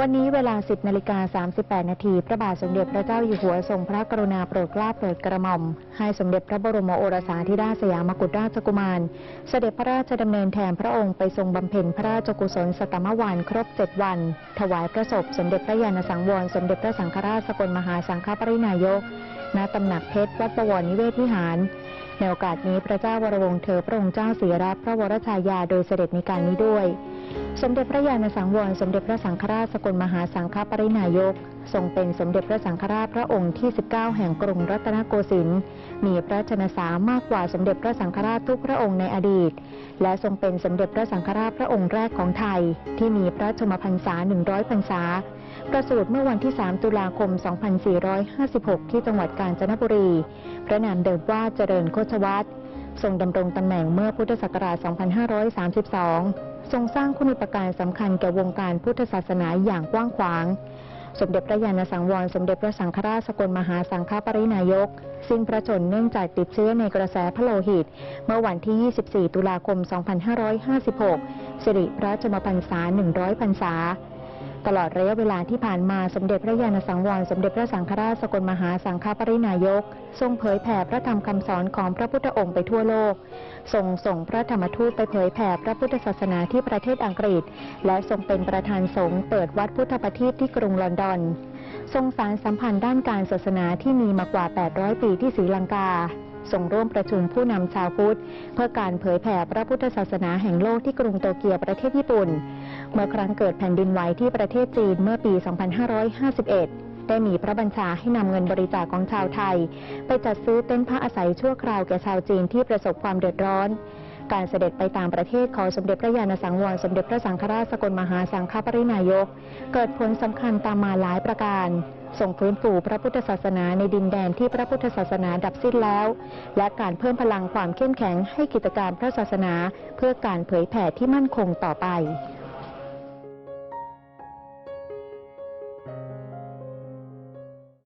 วันนี้เวลา 10นาฬิกา38 นาที พระบาทสมเด็จพระเจ้าอยู่หัวทรงพระกรุณาโปรดเกล้าโปรดกระหม่อม ให้สมเด็จพระบรมโอรสาธิราชสยามกุฎราชกุมาร เสด็จพระราชดำเนินแทนพระองค์ไปทรงบำเพ็ญพระราชกุศลสตมวานครบ 7 วัน ถวายพระศพสมเด็จพระยาณสังวร สมเด็จพระสังฆราชสกลมหาสังฆปรินายก ณ ตำหนักเพชรวัดประวรนิเวศวิหาร ในโอกาสนี้พระเจ้าวรวงเธอพระองค์เจ้าสีรัพระวรชายาโดยเสด็จในการนี้ด้วย สมเด็จพระญาณสังวร สมเด็จพระสังฆราชสกลมหาสังฆปรินายก ทรงเป็นสมเด็จพระสังฆราชพระองค์ที่ 19 แห่งกรุงรัตนโกสินทร์มีพระชนสามากกว่าสมเด็จพระสังฆราชทุกพระองค์ในอดีต และทรงเป็นสมเด็จพระสังฆราชพระองค์แรกของไทย ที่มีพระชมพรรษา 100 พรรษา ประสูติเมื่อวันที่ 3 ตุลาคม 2456 ที่จังหวัดกาญจนบุรี พระนามเดิมว่าเจริญโคชวัตรทรงดำรงตำแหน่งเมื่อพุทธศักราช 2532 ทรงสร้างคุณูปการสำคัญแก่วงการพุทธศาสนาอย่างกว้างขวาง สมเด็จพระญาณสังวร สมเด็จพระสังฆราชสกลมหาสังฆปรินายก สิ้นพระชนเนื่องจากติดเชื้อในกระแสพระโลหิต เมื่อวันที่ 24 ตุลาคม 2556 สิริพระชมพรรษา100พรรษา ตลอดระยะเวลาที่ผ่านมาสมเด็จพระญาณสังวรสมเด็จพระสังฆราชสกลมหาสังฆปรินายก ทรงเผยแผ่พระธรรมคำสอนของพระพุทธองค์ไปทั่วโลกทรงส่งพระธรรมทูตไปเผยแผ่พระพุทธศาสนาที่ประเทศอังกฤษ และทรงเป็นประธานสงฆ์เปิดวัดพุทธประทีปที่กรุงลอนดอน ทรงสารสัมพันธ์ด้านการศาสนาที่มีมากว่า 800 ปีที่ศรีลังกาทรงร่วมประชุมผู้นำชาวพุทธ เพื่อการเผยแผ่พระพุทธศาสนาแห่งโลกที่กรุงโตเกียวประเทศญี่ปุ่น เมื่อครั้งเกิดแผ่นดินไหวที่ประเทศจีนเมื่อปี 2551 ได้มีพระบัญชาให้นำเงินบริจาคของชาวไทย ไปจัดซื้อเต็นท์พักอาศัยชั่วคราวแก่ชาวจีนที่ประสบความเดือดร้อน การเสด็จไปต่างประเทศของสมเด็จพระญาณสังวรสมเด็จพระสังฆราชสกลมหาสังฆปรินายก เกิดผลสำคัญตามมาหลายประการส่งฟื้นฟูพระพุทธศาสนาในดินแดนที่พระพุทธศาสนาดับสิ้นแล้ว และการเพิ่มพลังความเข้มแข็งให้กิจการพระศาสนา เพื่อการเผยแผ่ที่มั่นคงต่อไป